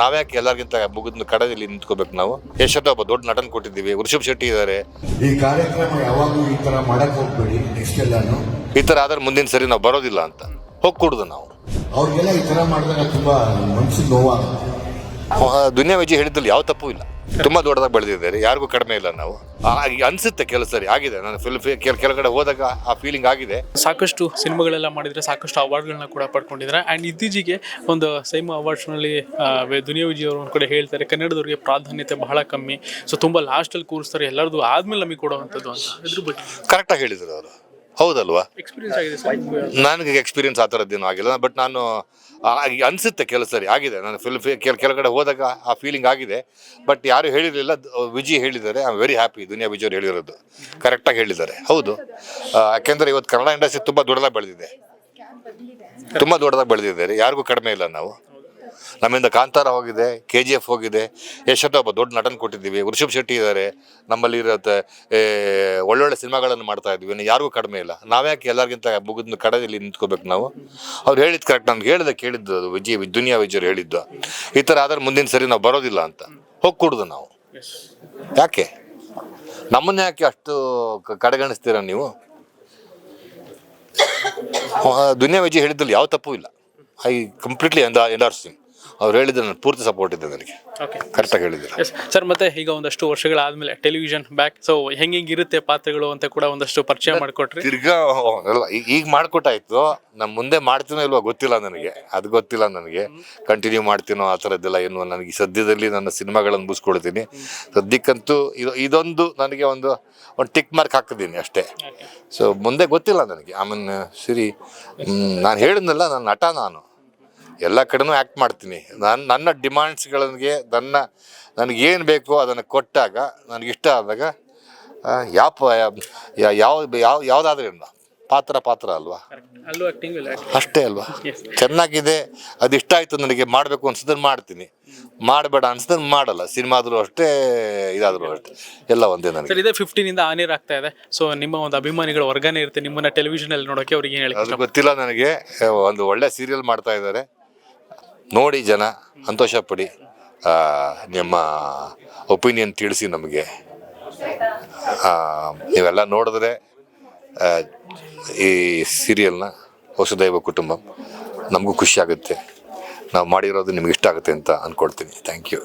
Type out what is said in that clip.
ನಾವ್ಯಾಕೆ ಎಲ್ಲರಿಗಿಂತ ಮುಗಿದ ಕಡೆಯಲ್ಲಿ ನಿಂತ್ಕೋಬೇಕು ನಾವು? ಯಶೋಧ ಒಬ್ಬ ದೊಡ್ಡ ನಟನ್ ಕೊಟ್ಟಿದ್ದೀವಿ ಋಷಭ್ ಶೆಟ್ಟಿ ಇದ್ದಾರೆ. ಈ ಕಾರ್ಯಕ್ರಮ ಯಾವಾಗಲೂ ಈ ತರ ಮಾಡಕ್ ಹೋಗ್ಬೇಡಿ ನೆಕ್ಸ್ಟ್ ಎಲ್ಲಾನು. ಈ ತರ ಆದ್ರೆ ಮುಂದಿನ ಸರಿ ನಾವು ಬರೋದಿಲ್ಲ ಅಂತ. ಹೋಗಿ ಕುಡ್ದು ನಾವು. ಅವ್ರಿಗೆಲ್ಲ ಈ ತರ ಮಾಡಿದಾಗ ತುಂಬಾ ಮನ್ಸಿಗೆ ನೋವಾಗುತ್ತೆ. ದುನಿಯಾ ವಿಜಯ್ ಹೇಳಿದ್ದಲ್ಲಿ ಯಾವ ತಪ್ಪು ಇಲ್ಲ. ತುಂಬಾ ದೊಡ್ಡದಾಗಿ ಬೆಳೆದಿದ್ದಾರೆ ಯಾರಿಗೂ ಕಡಿಮೆ ಇಲ್ಲ ನಾವು. ಅನ್ಸುತ್ತೆ ಕೆಲವು ಸರಿ. ಆಗಿದೆ. ನಾನು ಫಿಲ್ ಕೆಳಗಡೆ ಹೋದಾಗ ಆ ಫೀಲಿಂಗ್ ಆಗಿದೆ. ಸಾಕಷ್ಟು ಸಿನಿಮಾಗಳೆಲ್ಲ ಮಾಡಿದ್ರೆ ಸಾಕಷ್ಟು ಅವಾರ್ಡ್ಗಳನ್ನ ಕೂಡ ಪಡ್ಕೊಂಡಿದ್ದಾರೆ. ಆ್ಯಂಡ್ ಇತ್ತೀಚೆಗೆ ಒಂದು ಸೈಮ ಅವಾರ್ಡ್ಸ್ನಲ್ಲಿ ದುನಿಯಾ ವಿಜಯ್ ಅವರು ಒಂದು ಕಡೆ ಹೇಳ್ತಾರೆ ಕನ್ನಡದವ್ರಿಗೆ ಪ್ರಾಧಾನ್ಯತೆ ಬಹಳ ಕಮ್ಮಿ. ಸೊ ತುಂಬ ಲಾಸ್ಟಲ್ಲಿ ಕೂರಿಸ್ತಾರೆ. ಎಲ್ಲರದು ಆದ್ಮೇಲೆ ನಮಗೆ ಕೊಡುವಂಥದ್ದು ಅಂತ. ಇದ್ರ ಬಗ್ಗೆ ಕರೆಕ್ಟಾಗಿ ಹೇಳಿದ್ರು ಅವರು. ಹೌದಲ್ವಾ? ಎಕ್ಸ್ಪೀರಿಯನ್ಸ್ ಆಗಿದೆ ಸರ್. ನನಗೆ ಎಕ್ಸ್ಪೀರಿಯನ್ಸ್ ಆ ಥರದ್ದೇನು ಆಗಿಲ್ಲ ಬಟ್ ನಾನು ಆಗಿ- ಅನ್ಸುತ್ತೆ ಕೆಲವು ಸರಿ ಆಗಿದೆ. ನಾನು ಫಿಲ್ ಕೆಲ ಕೆಳಗಡೆ ಹೋದಾಗ ಆ ಫೀಲಿಂಗ್ ಆಗಿದೆ ಬಟ್ ಯಾರು ಹೇಳಿರಲಿಲ್ಲ. ವಿಜಿ ಹೇಳಿದ್ದಾರೆ I am very happy Duniya Vijay ಅವ್ರು ಹೇಳಿರೋದು. ಕರೆಕ್ಟಾಗಿ ಹೇಳಿದ್ದಾರೆ. ಹೌದು. ಯಾಕೆಂದರೆ ಯಾಕೆಂದ್ರೆ ಇವತ್ತು ಕನ್ನಡ ಇಂಡಸ್ಟ್ರಿ ತುಂಬ ದೊಡ್ಡದಾಗಿ ಬೆಳೆದಿದೆ. ತುಂಬ ದೊಡ್ಡದಾಗಿ ಬೆಳೆದಿದ್ದಾರೆ. ಯಾರಿಗೂ ಕಡಿಮೆ ಇಲ್ಲ ನಾವು. ನಮ್ಮಿಂದ ಕಾಂತಾರ ಹೋಗಿದೆ ಕೆ ಜಿ ಎಫ್ ಹೋಗಿದೆ. ಯಶೋಧ ಒಬ್ಬ ದೊಡ್ಡ ನಟನ್ ಕೊಟ್ಟಿದ್ದೀವಿ. ಋಷಭ್ ಶೆಟ್ಟಿ ಇದ್ದಾರೆ. ನಮ್ಮಲ್ಲಿ ಇರುತ್ತೆ ಒಳ್ಳೊಳ್ಳೆ ಸಿನಿಮಾಗಳನ್ನು ಮಾಡ್ತಾ ಇದ್ದೀವಿ. ಯಾರಿಗೂ ಕಡಿಮೆ ಇಲ್ಲ. ನಾವ್ಯಾಕೆ ಎಲ್ಲರಿಗಿಂತ ಮುಗಿದ ಕಡೆಯಲ್ಲಿ ನಿಂತ್ಕೋಬೇಕು ನಾವು? ಅವ್ರು ಹೇಳಿದ್ ಕರೆಕ್ಟ್ ನಮ್ಗೆ ಹೇಳಿದ ಕೇಳಿದ್ದು ಅದು ವಿಜಯ್, ದುನಿಯಾ ವಿಜಯರು ಹೇಳಿದ್ದು. ಈ ಥರ ಆದ್ರೆ ಮುಂದಿನ ಸರಿ ನಾವು ಬರೋದಿಲ್ಲ ಅಂತ. ಹೋಗಿ ನಾವು. ಯಾಕೆ? ನಮ್ಮನ್ನ ಯಾಕೆ ಅಷ್ಟು ಕಡೆಗಣಿಸ್ತೀರ ನೀವು? ದುನಿಯಾ ವಿಜಯ್ ಹೇಳಿದ್ದಲ್ಲಿ ಯಾವ ತಪ್ಪು ಇಲ್ಲ. ಐ ಕಂಪ್ಲೀಟ್ಲಿ ಎಂದ ಎಂಡಾರ್ಸಿಂಗ್ ಅವ್ರು ಹೇಳಿದ್ರು ನಾನು ಪೂರ್ತಿ ಸಪೋರ್ಟ್ ಇದೆ ನನಗೆ. ಓಕೆ ಕರೆಕ್ಟಾಗಿ ಹೇಳಿದ್ರು. ಎಸ್ ಸರ್ ಮತ್ತೆ ಈಗ ಒಂದಷ್ಟು ವರ್ಷಗಳಾದ್ಮೇಲೆ ಟೆಲಿವಿಷನ್ ಬ್ಯಾಕ್ ಸೊ ಹೆಂಗೆ ಇರುತ್ತೆ ಪಾತ್ರಗಳು ಅಂತ ಕೂಡ ಒಂದಷ್ಟು ಪರಿಚಯ ಮಾಡಿಕೊಟ್ರಿ. ತಿರ್ಗಾ ಅಲ್ಲ ಈ- ಈಗ ಮಾಡ್ಕೊಟ್ಟಾಯ್ತು. ನಮ್ಮ ಮುಂದೆ ಮಾಡ್ತೀನೋ ಇಲ್ವೋ ಗೊತ್ತಿಲ್ಲ ನನಗೆ. ಅದು ಗೊತ್ತಿಲ್ಲ ನನಗೆ. ಕಂಟಿನ್ಯೂ ಮಾಡ್ತೀನೋ ಆ ಥರದ್ದೆಲ್ಲ ಏನು ನನಗೆ ಸದ್ಯದಲ್ಲಿ ನನ್ನ ಸಿನಿಮಾಗಳನ್ನು ಮುಗಿಸ್ಕೊಳ್ತೀನಿ ಸದ್ಯಕ್ಕಂತೂ ಇದು ಇದೊಂದು ನನಗೆ ಒಂದು ಒಂದು ಟಿಕ್ ಮಾರ್ಕ್ ಹಾಕಿದ್ದೀನಿ ಅಷ್ಟೇ. ಸೊ ಮುಂದೆ ಗೊತ್ತಿಲ್ಲ ನನಗೆ. ಆಮೇಲೆ ಸರಿ ನಾನು ಹೇಳಿದ್ನಲ್ಲ ನನ್ನ ನಟ ನಾನು. ಎಲ್ಲ ಕಡೆನೂ ಆ್ಯಕ್ಟ್ ಮಾಡ್ತೀನಿ. ನಾನು ನನ್ನ ಡಿಮಾಂಡ್ಸ್ಗಳಿಗೆ ನನ್ನ ನನಗೇನು ಬೇಕೋ ಅದನ್ನು ಕೊಟ್ಟಾಗ ನನಗಿಷ್ಟ ಆದಾಗ ಆ, ಯಾವ ಯಾವ ಯಾವ ಯಾವುದಾದ್ರೂ ಪಾತ್ರ ಪಾತ್ರ ಅಲ್ವಾ? ಅಷ್ಟೇ ಅಲ್ವಾ? ಚೆನ್ನಾಗಿದೆ ಅದು ಇಷ್ಟ ಆಯಿತು ನನಗೆ ಮಾಡಬೇಕು ಅನ್ಸಿದ್ರೆ ಮಾಡ್ತೀನಿ. ಮಾಡಬೇಡ ಅನ್ಸಿದ್ರೆ ಮಾಡಲ್ಲ. ಸಿನಿಮಾದ್ರೂ ಅಷ್ಟೇ ಇದಾದರೂ ಅಷ್ಟೇ. ಎಲ್ಲ ಒಂದೇ ನನಗೆ. ಸರ್ ಇದೇ ಫಿಫ್ಟೀನಿಂದ ಇಂದ ಆನೇರ್ ಆಗ್ತಾ ಇದೆ. ಸೊ ನಿಮ್ಮ ಒಂದು ಅಭಿಮಾನಿಗಳು ವರ್ಗನೇ ಇರುತ್ತೆ ನಿಮ್ಮನ್ನ ಟೆಲಿವಿಷನ್ ಅಲ್ಲಿ ನೋಡೋಕೆ ಅವ್ರಿಗೆ ಏನು ಹೇಳಿ ಅದು ಗೊತ್ತಿಲ್ಲ ನನಗೆ. ಒಂದು ಒಳ್ಳೆ ಸೀರಿಯಲ್ ಮಾಡ್ತಾ ಇದ್ದಾರೆ. ನೋಡಿ ಜನ, ಸಂತೋಷ ಪಡಿ. ನಿಮ್ಮ ಒಪಿನಿಯನ್ ತಿಳಿಸಿ ನಮಗೆ. ನೀವೆಲ್ಲ ನೋಡಿದ್ರೆ ಈ ಸೀರಿಯಲ್ನ ವಸುದೈವ ಕುಟುಂಬ ನಮಗೂ ಖುಷಿಯಾಗುತ್ತೆ ನಾವು ಮಾಡಿರೋದು ನಿಮ್ಗೆ ಇಷ್ಟ ಆಗುತ್ತೆ ಅಂತ ಅಂದ್ಕೊಳ್ತೀನಿ ಥ್ಯಾಂಕ್ ಯು